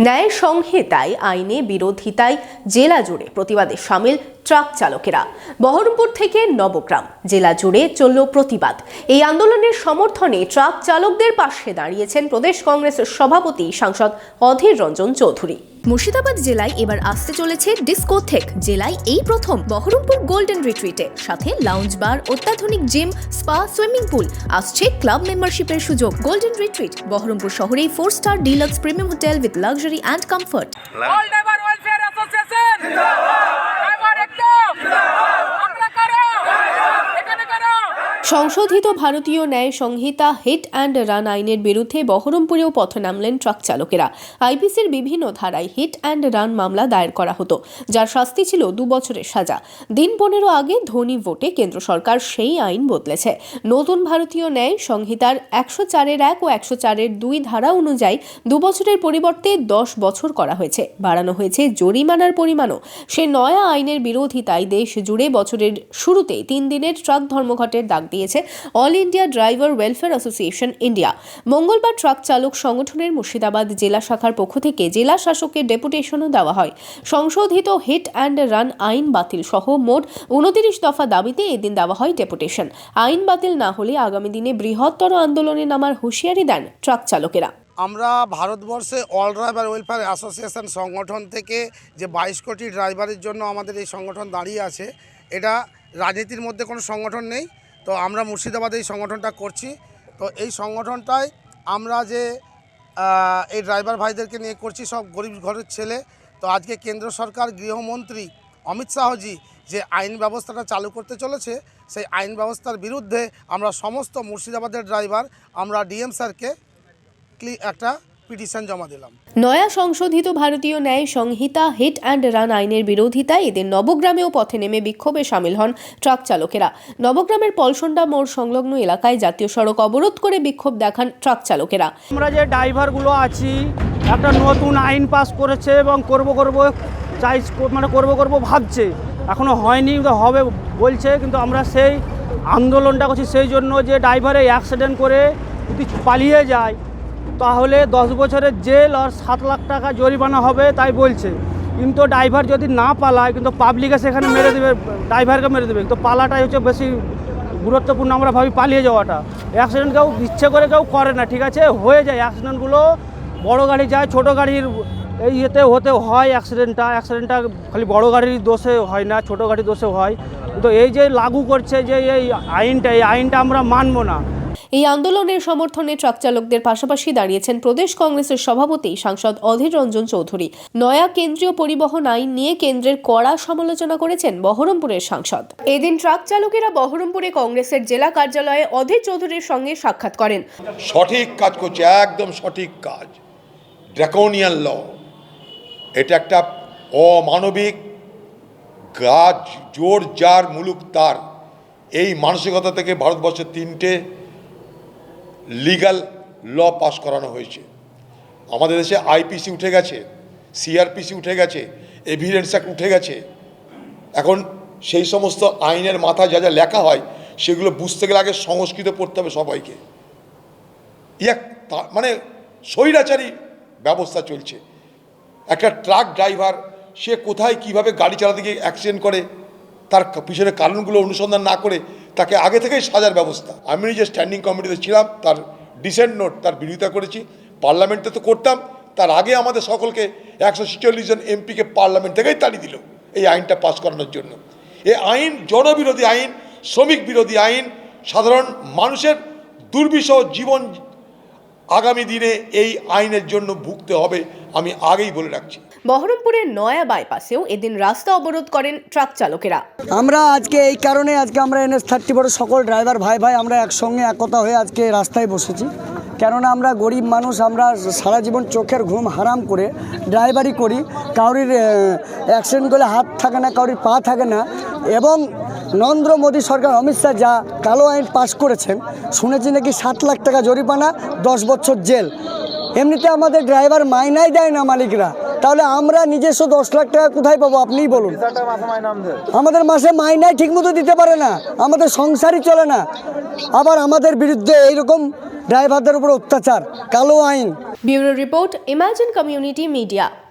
ন্যায় সংহিতায় আইনে বিরোধিতায় জেলা জুড়ে প্রতিবাদে সামিল ট্রাক চালকেরা। বহরমপুর থেকে নবগ্রাম, জেলা জুড়ে চলল প্রতিবাদ। এই আন্দোলনের সমর্থনে ট্রাক চালকদের পাশে দাঁড়িয়েছেন প্রদেশ কংগ্রেসের সভাপতি সাংসদ অধীর রঞ্জন চৌধুরী। মুর্শিদাবাদ জেলায় এবার আসতে চলেছে ডিসকোথেক জেলায় এই প্রথম বহরমপুর গোল্ডেন রিট্রিটে। সাথে লাউঞ্জ বার অত্যাধুনিক জিম স্পা সুইমিং পুল আসছে ক্লাব মেম্বারশিপের সুযোগ। গোল্ডেন রিট্রিট বহরমপুর শহরেই four star deluxe premium hotel with luxury and comfort all driver welfare association driver একদম আমরা করো এখানে করো সংশোধিত ভারতীয় ন্যায় সংহিতা হিট অ্যান্ড রান আইনের বিরুদ্ধে বহরমপুরেও পথে নামলেন ট্রাক চালকেরা। আইপিসির বিভিন্ন ধারায় হিট অ্যান্ড রান মামলা দায়ের করা হতো, যার শাস্তি ছিল দু বছরের সাজা। দিন পনেরো আগে ধনী ভোটে কেন্দ্র সরকার সেই আইন বদলেছে। নতুন ভারতীয় ন্যায় সংহিতার একশো চারের এক ও একশো চারের দুই ধারা অনুযায়ী দু বছরের পরিবর্তে দশ বছর করা হয়েছে। বাড়ানো হয়েছে জরিমানার পরিমাণও। সে নয়া আইনের বিরোধিতায় দেশ জুড়ে বছরের শুরুতে তিন দিনের ট্রাক ধর্মঘটের ডাক দিয়েছে all India driver welfare association India মঙ্গলবার ট্রাক চালক সংগঠনের মুর্শিদাবাদ জেলা শাখার পক্ষ থেকে জেলা শাসকের ডেপুটেশনও দেওয়া হয়। সংশোধিত হিট অ্যান্ড রান আইন বাতিল সহ মোট উনতিরিশ দফা দাবিতে এদিন দেওয়া হয় ডেপুটেশন। আইন বাতিল না হলে আগামী দিনে বৃহত্তর আন্দোলনে নামার হুঁশিয়ারি দেন ট্রাক চালকেরা। আমরা ভারতবর্ষে অল ড্রাইভার ওয়েলফেয়ার অ্যাসোসিয়েশন সংগঠন থেকে যে বাইশ কোটি ড্রাইভারের জন্য আমাদের এই সংগঠন দাঁড়িয়ে আছে, এটা রাজনীতির মধ্যে কোনো সংগঠন নেই। তো আমরা মুর্শিদাবাদে এই সংগঠনটা করছি। তো এই সংগঠনটায় আমরা যে এই ড্রাইভার ভাইদেরকে নিয়ে করছি সব গরিব ঘরের ছেলে, তো আজকে কেন্দ্র সরকার গৃহমন্ত্রী অমিত শাহজি যে আইন ব্যবস্থাটা চালু করতে চলেছে, সেই আইন ব্যবস্থার বিরুদ্ধে আমরা সমস্ত মুর্শিদাবাদের ড্রাইভার, আমরা ডিএম স্যারকে একটা পিটিশন জমা দিলাম। নয়া সংশোধিত ভারতীয় ন্যায় সংহিতা হিট অ্যান্ড রান আইনের বিরোধিতায় এদের নবগ্রামেও পথে নেমে বিক্ষোভে সামিল হন ট্রাক চালকেরা। নবগ্রামের পলসন্ডা মোড় সংলগ্ন এলাকায় জাতীয় সড়ক অবরোধ করে বিক্ষোভ দেখান ট্রাক চালকেরা। আমরা যে ড্রাইভারগুলো আছি একটা নতুন আইন পাস করেছে এবং করব করব চাই মানে করব করব ভাবছে। এখনও হয়নি হবে বলছে কিন্তু আমরা সেই আন্দোলনটা করছি সেই জন্য যে ড্রাইভারে অ্যাক্সিডেন্ট করে যদি পালিয়ে যায় তাহলে দশ বছরের জেল আর সাত লাখ টাকা জরিমানা হবে তাই বলছে। কিন্তু ড্রাইভার যদি না পালায়, কিন্তু পাবলিকে সেখানে মেরে দেবে, ড্রাইভারকে মেরে দেবে। তো পালাটাই হচ্ছে বেশি গুরুত্বপূর্ণ আমরা ভাবি পালিয়ে যাওয়াটা। অ্যাক্সিডেন্ট কেউ ইচ্ছে করে কেউ করে না, ঠিক আছে? হয়ে যায় অ্যাক্সিডেন্টগুলো বড় গাড়ি যায়, ছোট গাড়ির এই ইয়েতে হতে হয় অ্যাক্সিডেন্টটা অ্যাক্সিডেন্টটা খালি বড় গাড়ির দোষে হয় না, ছোট গাড়ির দোষে হয়। তো এই যে লাগু করছে যে এই আইনটা এই আইনটা আমরা মানবো না। এই আন্দোলনের সমর্থনে ট্রাক চালকদের পাশাপাশি দাঁড়িয়েছেন প্রদেশ কংগ্রেসের সভাপতি সাংসদ অধীর রঞ্জন চৌধুরী। নয়া কেন্দ্রীয় পরিবহন আইন নিয়ে কেন্দ্রের কড়া সমালোচনা করেছেন বহরমপুরের সাংসদ। এদিন ট্রাক চালকেরা বহরমপুরে কংগ্রেসের জেলা কার্যালয়ে অধীর চৌধুরীর সঙ্গে সাক্ষাৎ করেন। সঠিক কাজ করছে, একদম সঠিক কাজ। Draconian law. এটা একটা অমানবিক গাছ, জোর যার মুলুক তার। এই মানসিকতা থেকে ভারতবর্ষের তিনটে লিগ্যাল ল পাস করানো হয়েছে। আমাদের দেশে আইপিসি উঠে গেছে সিআরপিসি উঠে গেছে এভিডেন্স অ্যাক্ট উঠে গেছে। এখন সেই সমস্ত আইনের মাথায় যা যা লেখা হয়, সেগুলো বুঝতে গেলে আগে সংস্কৃত পড়তে হবে সবাইকে। তা- মানে স্বৈরাচারী ব্যবস্থা চলছে। একটা ট্রাক ড্রাইভার সে কোথায়, কীভাবে গাড়ি চালাতে গিয়ে অ্যাক্সিডেন্ট করে তার পিছনে কারণগুলো অনুসন্ধান না করে তাকে আগে থেকেই সাজার ব্যবস্থা। আমি নিজে স্ট্যান্ডিং কমিটিতে ছিলাম, তার ডিসেন্ট নোট তার বিরোধিতা করেছি। পার্লামেন্টে তো করতাম, তার আগে আমাদের সকলকে একশো ছেচল্লিশ জন এমপিকে পার্লামেন্ট থেকেই তাড়িয়ে দিল এই আইনটা পাস করানোর জন্য। এই আইন জনবিরোধী আইন, শ্রমিক বিরোধী আইন, সাধারণ মানুষের দুর্বিষহ জীবন আগামী দিনে এই আইনের জন্য ভুগতে হবে। আমি আগেই বলে রাখছি। বহরমপুরের নয়া বাইপাসেও এদিন রাস্তা অবরোধ করেন ট্রাক চালকেরা। আমরা আজকে এই কারণে আজকে আমরা এনএস থার্টি বড় সকল ড্রাইভার ভাই ভাই আমরা একসঙ্গে একতা হয়ে আজকে রাস্তায় বসেছি। কেননা আমরা গরিব মানুষ আমরা সারা জীবন চোখের ঘুম হারাম করে ড্রাইভারি করি কাউরির অ্যাক্সিডেন্ট করলে হাত থাকে না কাউরির পা থাকে না এবং নরেন্দ্র মোদী সরকার অমিত শাহ যা কালো আইন পাশ করেছেন শুনেছি নাকি সাত লাখ টাকা জরিমানা দশ বছর জেল। এমনিতে আমাদের ড্রাইভার মাইনাই দেয় না মালিকরা। তাহলে আমরা নিজস্ব দশ লাখ টাকা কোথায় পাবো? আপনিই বলুন। আমাদের মাসে মাইনাই ঠিকমতো দিতে পারে না। আমাদের সংসারই চলে না। আবার আমাদের বিরুদ্ধে এইরকম ড্রাইভারদের উপর অত্যাচার কালো আইন। Bureau report imagine community media.